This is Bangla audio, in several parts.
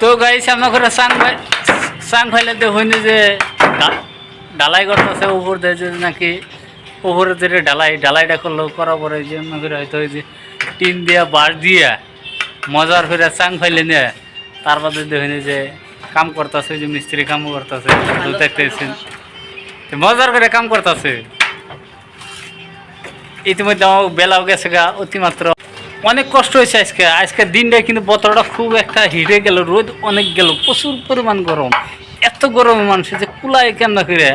তো গাইছে আমার করে সাং সাং ফাইলে দেখুন যে ডালাই করতেছে উপর দিয়ে যে নাকি উপরে যে ডালাই ডালাইটা করল করার পরে যে করে হয়তো ওই যে টিন দিয়া বাঁশ দিয়া মজার ফিরে চাং ফাইলে নিয়ে তার বাদে দেখুন যে কাম করতেছে যে মিস্ত্রি কাম করতেছে দেখতেছেন। মজার করে কাম করতেছে। ইতিমধ্যে আমার বেলাও গেছে গা, অতিমাত্র। অনেক কষ্ট হয়েছে আজকে। আজকে দিনটা কিন্তু বতরটা খুব একটা হিটে গেল, রোদ অনেক গেল, প্রচুর পরিমাণ গরম। এত গরমে মানুষ যে কুলায় কেন করে?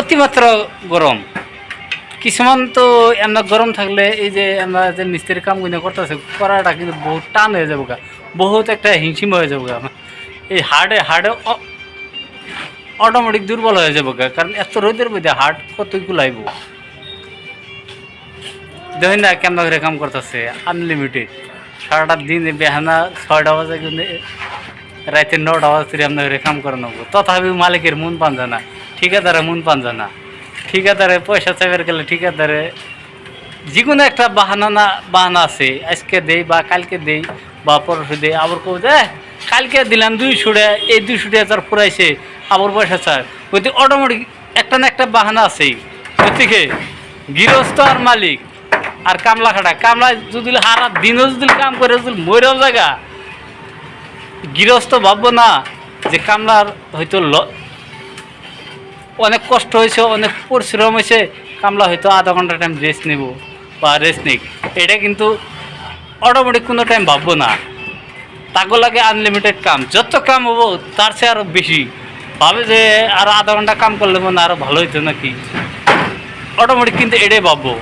অতিমাত্রা গরম। কিছুমান তো এমন গরম থাকলে এই যে আমরা যে মিস্ত্রির কামগুলো করতেছে, করাটা কিন্তু বহুত টান হয়ে যাব গা বহুত একটা হিংসিম হয়ে যাব গা এই হার্ডে হার্ডে অটোমেটিক দুর্বল হয়ে যাব গা কারণ এত রোদের মধ্যে হার্ট কতই কুলাইব? দেখুন না কেমন করে কাম করতেছে? আনলিমিটেড সারাটা দিন বেহানা ছয়টা বাজে কিন্তু রাতে নটা বাজে আপনার করে কাম করে নেব। তথাপি মালিকের মন পান জানা ঠিকাদারে মন পান জানা ঠিকাদারে পয়সা চাইবার গেলে ঠিকাদারে যে কোনো একটা বাহানা না, বাহানা আছে। আজকে দেই বা কালকে দেই বা পরশু দেই। আবার কেউ যে, কালকে দিলাম দুইশো টাকা, এই দুইশো টাকা তার ফুরাইছে, আবার পয়সা চায়। ওইতে অটোমেটিক একটা না একটা বাহানা আছেই। গতিকে গৃহস্থ আর মালিক। আর কামলা খাটা। কামলা যদি হারা, দিনও যদি কাম করে, যদি মরেও জায়গা। গৃহস্থ ভাববো না যে কামলার হয়তো অনেক কষ্ট হয়েছে, অনেক পরিশ্রম হয়েছে, কামলা হয়তো আধা ঘণ্টা টাইম রেস্ট নেব বা রেস্ট নিক। এটা কিন্তু অটোমেটিক কোনো টাইম ভাববো না। তাকে লাগে আনলিমিটেড কাম। যত কাম হব, তার চেয়ে আরও বেশি। ভাবে যে আরও আধা ঘণ্টা কাম করলে মনে আরও ভালো হইতো নাকি? অটোমেটিক কিন্তু এটাই ভাববো।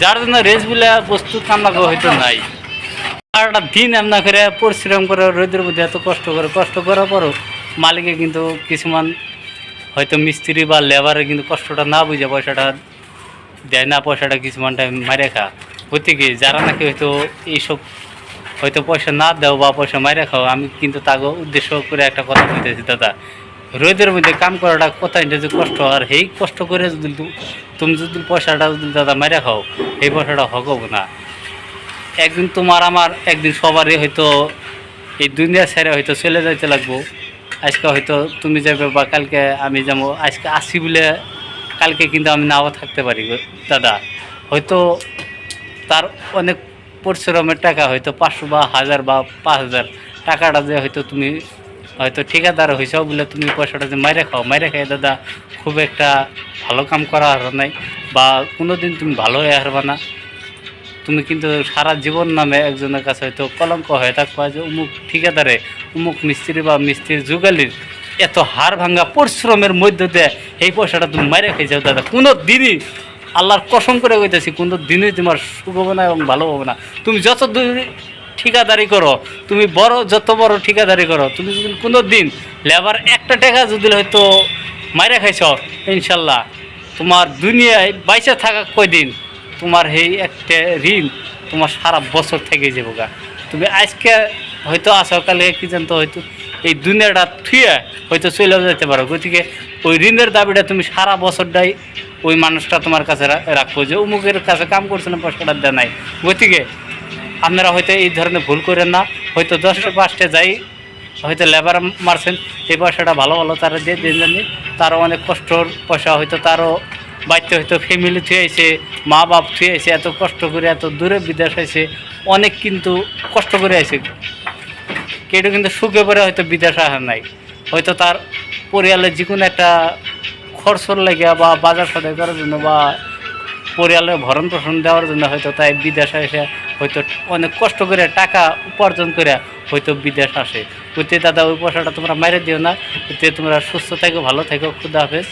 যার জন্য রেস্ট বলে বস্তু কামলা হয়তো নাই। সারাটা দিন এমনা করে পরিশ্রম করে রোদের মধ্যে এত কষ্ট করে, কষ্ট করার পরও মালিকে কিন্তু কিছুমান হয়তো মিস্ত্রি বা লেবারে কিন্তু কষ্টটা না বুঝে পয়সাটা দেয় না, পয়সাটা কিছুমান টাইম মারে খা। গতিকে যারা নাকি হয়তো এইসব হয়তো পয়সা না দাও বা পয়সা মারে খাও, আমি কিন্তু তাকে উদ্দেশ্য করে একটা কথা বলতেছি, দাদা। রোদের মধ্যে কাম করাটা কথা এটা যে কষ্ট, আর সেই কষ্ট করে যদি তুমি যদি পয়সাটা যদি দাদা মারে খাও, সেই পয়সাটা হকব না। একদিন তোমার আমার, একদিন সবারই হয়তো এই দুনিয়া ছেড়ে হয়তো চলে যাইতে লাগবো। আজকে হয়তো তুমি যাবে বা কালকে আমি যাব, আজকে আসি বলে কালকে কিন্তু আমি নাও থাকতে পারি দাদা। হয়তো তার অনেক পরিশ্রমের টাকা হয়তো পাঁচশো বা হাজার বা পাঁচ হাজার টাকাটা যে হয়তো তুমি হয়তো ঠিকাদার হয়েছ বলে তুমি পয়সাটা যে মাইরে খাও, মাইরে খাই দাদা, খুব একটা ভালো কাম করা আর নাই বা কোনো দিন তুমি ভালো হয়ে হারবা না। তুমি কিন্তু সারা জীবন নামে একজনের কাছে হয়তো কলঙ্ক হয়ে থাকবা যে অমুক ঠিকাদারে অমুক মিস্ত্রি বা মিস্ত্রির যুগালির এত হাড় ভাঙ্গা পরিশ্রমের মধ্য দিয়ে এই পয়সাটা তুমি মাইরে খেয়ে যাও দাদা। কোনো দিনই আল্লাহর কসম করে কইতেছি, কোনো দিনই তোমার সুখ হবে না এবং ভালো হবে না। তুমি যত দূর ঠিকাদারি করো। তুমি বড়, যত বড় ঠিকাদারি করো, তুমি যদি কোনো দিন লেবার একটা টাকা যদি হয়তো মাইরে খাইছ, ইনশাল্লাহ তোমার দুনিয়ায় বাইসে থাকা কয়দিন, তোমার এই একটা ঋণ তোমার সারা বছর থেকে যাব গা। তুমি আজকে হয়তো আসো কালে কি জানতো, হয়তো এই দুনিয়াটা থুয়ে হয়তো চলে যেতে পারো। গতিকে ওই ঋণের দাবিটা তুমি সারা বছরটাই ওই মানুষটা তোমার কাছে রাখব যে, অমুকের কাছে কাম করছে না, পয়সাটা দেয় নাই। গতিকে আপনারা হয়তো এই ধরনের ভুল করেন না। হয়তো দশটা পাঁচটা যাই, হয়তো লেবার মারছেন, এই পয়সাটা ভালো ভালো তারা দিয়ে দিন জানি। তারও অনেক কষ্টর পয়সা, হয়তো তারও বাড়িতে হয়তো ফ্যামিলি থুয়ে আইছে মা বাপ থুয়ে আইছে, এত কষ্ট করে এত দূরে বিদেশ আইছে, অনেক কিন্তু কষ্ট করে আইছে। কেউ কিন্তু সুখে পরে হয়তো বিদেশ আসা নাই। হয়তো তার পরিয়ালে যে কোনো একটা খরচর লেগে বা বাজার সদাই করার জন্য বা পরিয়ালের ভরণ পোষণ দেওয়ার জন্য হয়তো তাই বিদেশে এসে হয়তো অনেক কষ্ট করে টাকা উপার্জন করে হয়তো বিদেশ আসে। ওতে দাদা, ওই পয়সাটা তোমরা মাইরে দিও না। ওতে তোমরা সুস্থ থাকো, ভালো থাকো, খুদা হাফেজ।